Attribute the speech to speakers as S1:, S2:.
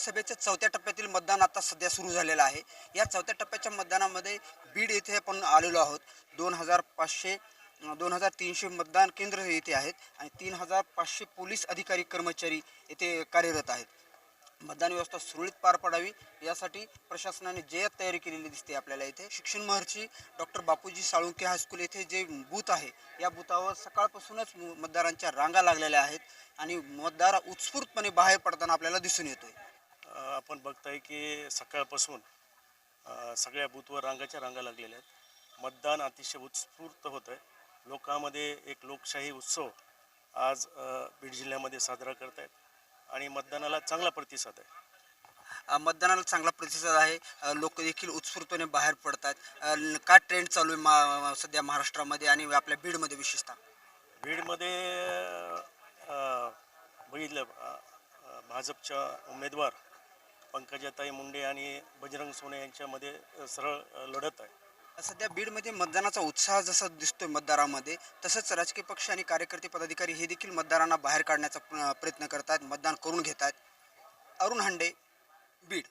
S1: लोकसभेच्या चौथ्या टप्प्यातील मतदान आता सध्या सुरू झालेलं आहे. या चौथ्या टप्प्याच्या मतदानामध्ये बीड येथे आपण आलेलो आहोत. दोन हजार पाचशे दोन हजार तीनशे मतदान केंद्र येथे आहेत आणि तीन हजार पाचशे पोलीस अधिकारी कर्मचारी येथे कार्यरत आहेत. मतदान व्यवस्था सुरळीत पार पडावी यासाठी प्रशासनाने जय्यत तयारी केलेली दिसते आपल्याला इथे. शिक्षण महर्षी doctor Bapuji Salunkhe high school येथे जे बूथ आहे या बूथावर सकाळपासूनच मतदारांच्या रांगा लागलेल्या आहेत आणि मतदार उत्स्फूर्तपणे बाहेर पडताना आपल्याला दिसून येतोय.
S2: आपण बघताय की सकाळपासून सगळ्या बूथवर रांगाच्या रांगा लागलेल्या आहेत. मतदान अतिशय उत्स्फूर्त होतं आहे लोकांमध्ये एक लोकशाही उत्सव आज बीड जिल्ह्यामध्ये साजरा करत आहेत आणि मतदानाला चांगला प्रतिसाद आहे.
S1: मतदानाला चांगला प्रतिसाद आहे. लोक देखील उत्स्फूर्तपणे बाहेर पडतात काय ट्रेंड चालू आहे मा सध्या महाराष्ट्रामध्ये आणि आपल्या बीडमध्ये विशेषतः?
S2: बीडमध्ये बघितलं भाजपच्या उमेदवार पंकजाताई मुंडे आणि बजरंग सोने यांच्यामध्ये सरळ लढत आहे.
S1: सध्या बीडमध्ये मतदानाचा उत्साह जसा दिसतोय मतदारामध्ये तसंच राजकीय पक्ष आणि कार्यकर्ते पदाधिकारी हे देखील मतदारांना बाहेर काढण्याचा प्रयत्न करतात मतदान करून घेतात. अरुण हांडे बीड.